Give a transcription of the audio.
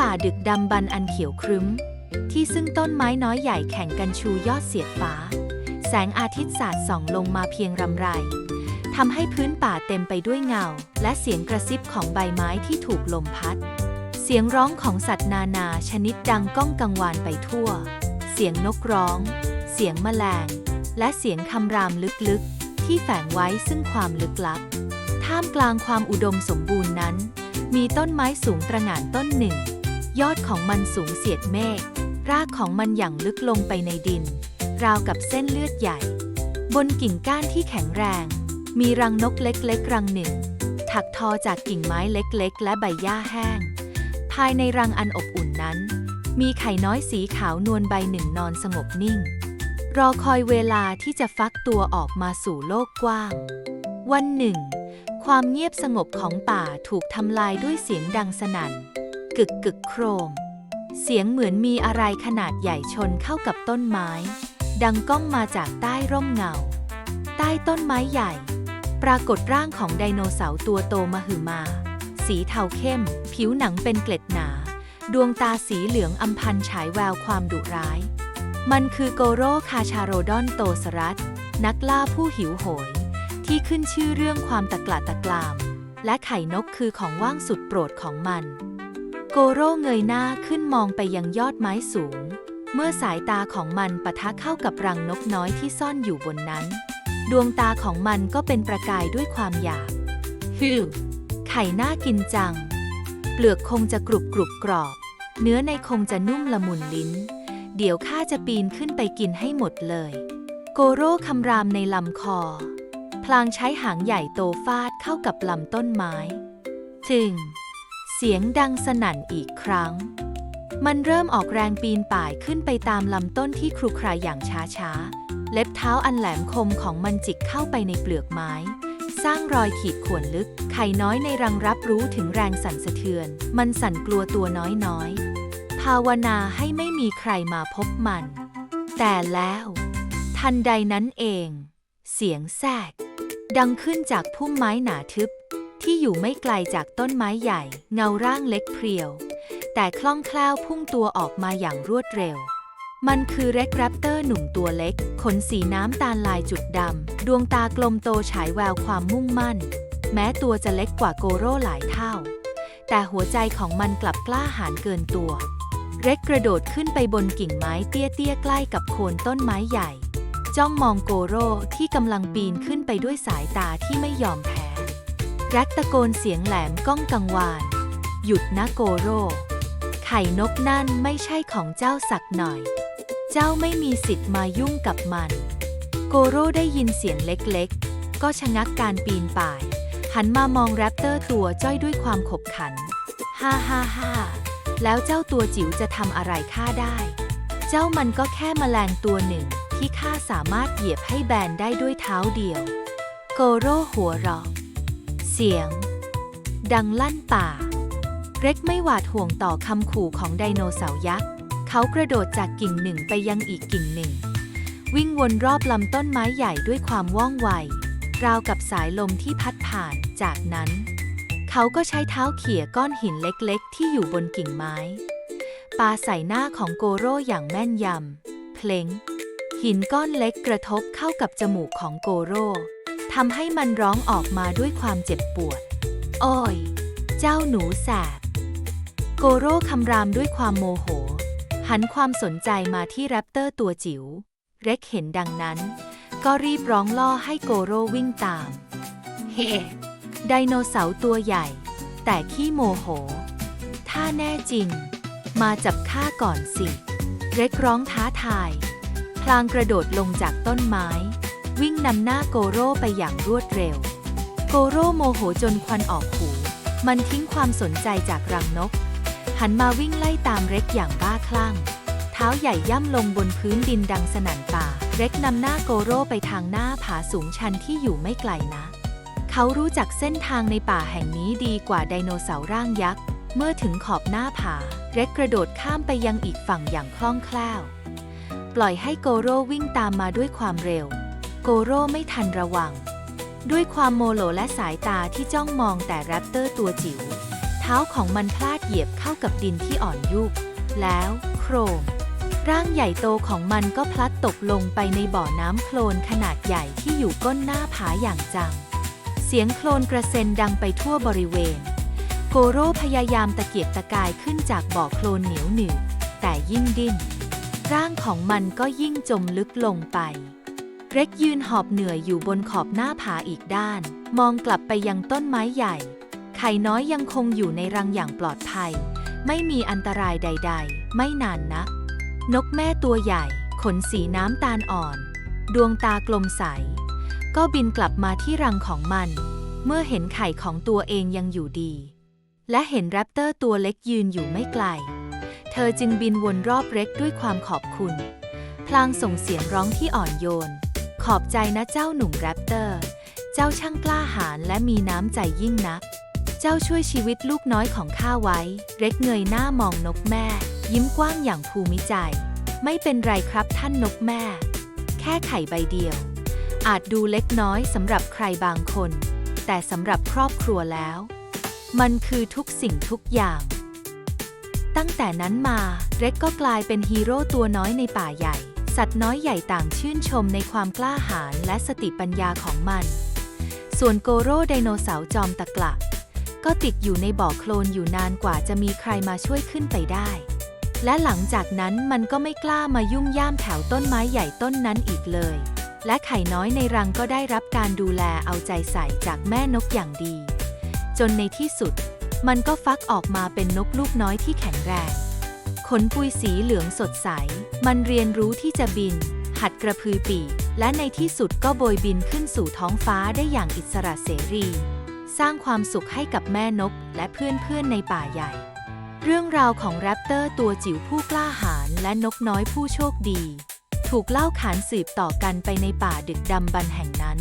ป่าดึกดำบรรอันเขียวครึ้ม ที่ซึ่งต้นไม้น้อยใหญ่แข่งกันชูยอดเสียดฟ้า แสงอาทิตย์สาดส่องลงมาเพียงรำไรทำให้พื้นป่าเต็มไปด้วยเงา และเสียงกระซิบของใบไม้ที่ถูกลมพัด เสียงร้องของสัตว์นานาชนิดดังก้องกังวานไปทั่ว เสียงนกร้อง เสียงแมลง และเสียงคำรามลึกๆ ที่แฝงไว้ซึ่งความลึกลับ ท่ามกลางความอุดมสมบูรณ์นั้น มีต้นไม้สูงตระหง่านต้นหนึ่ง ยอดของมันสูงเสียดเมฆรากของมันอย่างลึกลงไปในดิน ราวกับเส้นเลือดใหญ่ บนกิ่งก้านที่แข็งแรง มีรังนกเล็กๆรังหนึ่ง ถักทอจากกิ่งไม้เล็กๆ และใบหญ้าแห้ง ภายในรังอันอบอุ่นนั้น มีไข่น้อยสีขาวนวลใบหนึ่งนอนสงบนิ่ง รอคอยเวลาที่จะฟักตัวออกมาสู่โลกกว้าง วันหนึ่ง ความเงียบสงบของป่าถูกทำลายด้วยเสียงดังสนั่น กึกกึกโครม เสียงเหมือนมีอะไรขนาดใหญ่ชนเข้ากับต้นไม้ ดังก้องมาจากใต้ร่มเงา ใต้ต้นไม้ใหญ่ ปรากฏร่างของไดโนเสาร์ตัวโตมหึมา สีเทาเข้ม ผิวหนังเป็นเกล็ดหนา ดวงตาสีเหลืองอำพันฉายแววความดุร้าย มันคือโกโรคาชาโรดอนโตสรัสนักล่าผู้หิวโหย ที่ขึ้นชื่อเรื่องความตะกละตะกราม และไข่นกคือของว่างสุดโปรดของมัน โกโร่เงยหน้าขึ้นมองไปยังยอดไม้สูง เมื่อสายตาของมันปะทะเข้ากับรังนกน้อยที่ซ่อนอยู่บนนั้น ดวงตาของมันก็เป็นประกายด้วยความอยากฮิวไข่น่ากินจัง เปลือกคงจะกรุบกรุบกรอบ เนื้อในคงจะนุ่มละมุนลิ้น เดี๋ยวข้าจะปีนขึ้นไปกินให้หมดเลย โกโร่คำรามในลำคอ พลางใช้หางใหญ่โตฟาดเข้ากับลำต้นไม้ จึง เสียงดังสนั่นอีกครั้ง มันเริ่มออกแรงปีนป่ายขึ้นไปตามลำต้นที่ครุครายอย่างช้าๆ เล็บเท้าอันแหลมคมของมันจิกเข้าไปในเปลือกไม้ สร้างรอยขีดข่วนลึก ไข่น้อยในรังรับรู้ถึงแรงสั่นสะเทือน มันสั่นกลัวตัวน้อยๆ ภาวนาให้ไม่มีใครมาพบมัน แต่แล้ว ทันใดนั้นเอง เสียงแทรก ดังขึ้นจากพุ่มไม้หนาทึบ ที่อยู่ไม่ไกลจากต้นไม้ใหญ่ เงาร่างเล็กเพรียว แต่คล่องแคล่วพุ่งตัวออกมาอย่างรวดเร็ว มันคือเร็กแรปเตอร์หนุ่มตัวเล็ก ขนสีน้ำตาลลายจุดดำ ดวงตากลมโตฉายแววความมุ่งมั่น แม้ตัวจะเล็กกว่าโกโร่หลายเท่า แต่หัวใจของมันกลับกล้าหาญเกินตัว เร็กกระโดดขึ้นไปบนกิ่งไม้เตี้ยๆใกล้กับโคนต้นไม้ใหญ่ จ้องมองโกโร่ที่กำลังปีนขึ้นไปด้วยสายตาที่ไม่ยอมแพ้ แร็กตะโกนเสียงแหลมก้องกังวาน หยุดนะโกโร่ ไข่นกนั่นไม่ใช่ของเจ้าสักหน่อย เจ้าไม่มีสิทธิ์มายุ่งกับมัน โกโร่ได้ยินเสียงเล็กๆ ก็ชะงักการปีนป่าย หันมามองแรปเตอร์ตัวจ้อยด้วยความขบขัน ฮ่าฮ่าฮ่าแล้วเจ้าตัวจิ๋วจะทำอะไรข้าได้ เจ้ามันก็แค่แมลงตัวหนึ่งที่ข้าสามารถเหยียบให้แบนได้ด้วยเท้าเดียว โกโร่หัวเราะ เสียง ดังลั่นป่า เร็กไม่หวาดห่วงต่อคำขู่ของไดโนเสาร์ยักษ์ เขากระโดดจากกิ่งหนึ่งไปยังอีกกิ่งหนึ่ง วิ่งวนรอบลำต้นไม้ใหญ่ด้วยความว่องไว ราวกับสายลมที่พัดผ่าน จากนั้น เขาก็ใช้เท้าเขี่ยก้อนหินเล็กๆ ที่อยู่บนกิ่งไม้ปาใส่หน้าของโกโร่อย่างแม่นยำ เพลงหินก้อนเล็กกระทบเข้ากับจมูกของโกโร่ ทำให้มันร้องออกมาด้วยความเจ็บปวด โอ้ย เจ้าหนูแสบ โกโร่คำรามด้วยความโมโห หันความสนใจมาที่แรปเตอร์ตัวจิ๋ว เร็กเห็นดังนั้น ก็รีบร้องล่อให้โกโร่วิ่งตาม เฮ้ ไดโนเสาร์ตัวใหญ่ แต่ขี้โมโห ถ้าแน่จริง มาจับข้าก่อนสิ เร็กร้องท้าทาย พลางกระโดดลงจากต้นไม้ วิ่งนำหน้าโกโร่ไปอย่างรวดเร็ว โกโร่โมโหจนควันออกหู มันทิ้งความสนใจจากรังนก หันมาวิ่งไล่ตามเร็กอย่างบ้าคลั่ง เท้าใหญ่ย่ำลงบนพื้นดินดังสนั่นป่า เร็กนำหน้าโกโร่ไปทางหน้าผาสูงชันที่อยู่ไม่ไกลนะ เขารู้จักเส้นทางในป่าแห่งนี้ดีกว่าไดโนเสาร์ร่างยักษ์ เมื่อถึงขอบหน้าผา เร็กกระโดดข้ามไปยังอีกฝั่งอย่างคล่องแคล่ว ปล่อยให้โกโร่วิ่งตามมาด้วยความเร็ว โกโร่ไม่ทันระวัง ด้วยความโมโหและสายตาที่จ้องมองแต่แรปเตอร์ตัวจิ๋วทท้าของมันพลาดเหยียบเข้ากับดินที่อ่อนยุบแล้วโครมร่างใหญ่โตของมันก็พลัดตกลงไปในบ่อน้ำโคลนขนาดใหญ่ที่อยู่ก้นหน้าผาอย่างจัง เสียงโคลนกระเซ็นดังไปทั่วบริเวณ โกโร่พยายามตะเกียกตะกายขึ้นจากบ่อโคลนเหนียวหนืดแต่ยิ่งดิ้น ร่างของมันก็ยิ่งจมลึกลงไป เร็กยืนหอบเหนื่อยอยู่บนขอบหน้าผาอีกด้าน มองกลับไปยังต้นไม้ใหญ่ ไข่น้อยยังคงอยู่ในรังอย่างปลอดภัย ไม่มีอันตรายใด ๆ ไม่นานนัก นกแม่ตัวใหญ่ ขนสีน้ำตาลอ่อน ดวงตากลมใส ก็บินกลับมาที่รังของมัน เมื่อเห็นไข่ของตัวเองยังอยู่ดี และเห็นแรปเตอร์ตัวเล็กยืนอยู่ไม่ไกล เธอจึงบินวนรอบเร็กด้วยความขอบคุณ พลางส่งเสียงร้องที่อ่อนโยน ขอบใจนะเจ้าหนุ่มแรปเตอร์ เจ้าช่างกล้าหาญและมีน้ำใจยิ่งนัก เจ้าช่วยชีวิตลูกน้อยของข้าไว้ เร็กเงยหน้ามองนกแม่ ยิ้มกว้างอย่างภูมิใจ ไม่เป็นไรครับท่านนกแม่ แค่ไข่ใบเดียว อาจดูเล็กน้อยสำหรับใครบางคน แต่สำหรับครอบครัวแล้ว มันคือทุกสิ่งทุกอย่าง ตั้งแต่นั้นมา เร็กก็กลายเป็นฮีโร่ตัวน้อยในป่าใหญ่ สัตว์น้อยใหญ่ต่างชื่นชมในความกล้าหาญและสติปัญญาของมัน ส่วนโกโรไดโนเสาร์จอมตะกละก็ติดอยู่ในบ่อโคลนอยู่นานกว่าจะมีใครมาช่วยขึ้นไปได้ และหลังจากนั้นมันก็ไม่กล้ามายุ่งย่ามแถวต้นไม้ใหญ่ต้นนั้นอีกเลย และไข่น้อยในรังก็ได้รับการดูแลเอาใจใส่จากแม่นกอย่างดี จนในที่สุด มันก็ฟักออกมาเป็นนกลูกน้อยที่แข็งแรง นปุยสีเหลืองสดใส มันเรียนรู้ที่จะบิน หัดกระพือปีก และในที่สุดก็โบยบินขึ้นสู่ท้องฟ้าได้อย่างอิสระเสรี สร้างความสุขให้กับแม่นกและเพื่อนๆในป่าใหญ่ เรื่องราวของแรปเตอร์ตัวจิ๋วผู้กล้าหาญและนกน้อยผู้โชคดี ถูกเล่าขานสืบต่อกันไปในป่าดึกดำบรรแห่งนั้น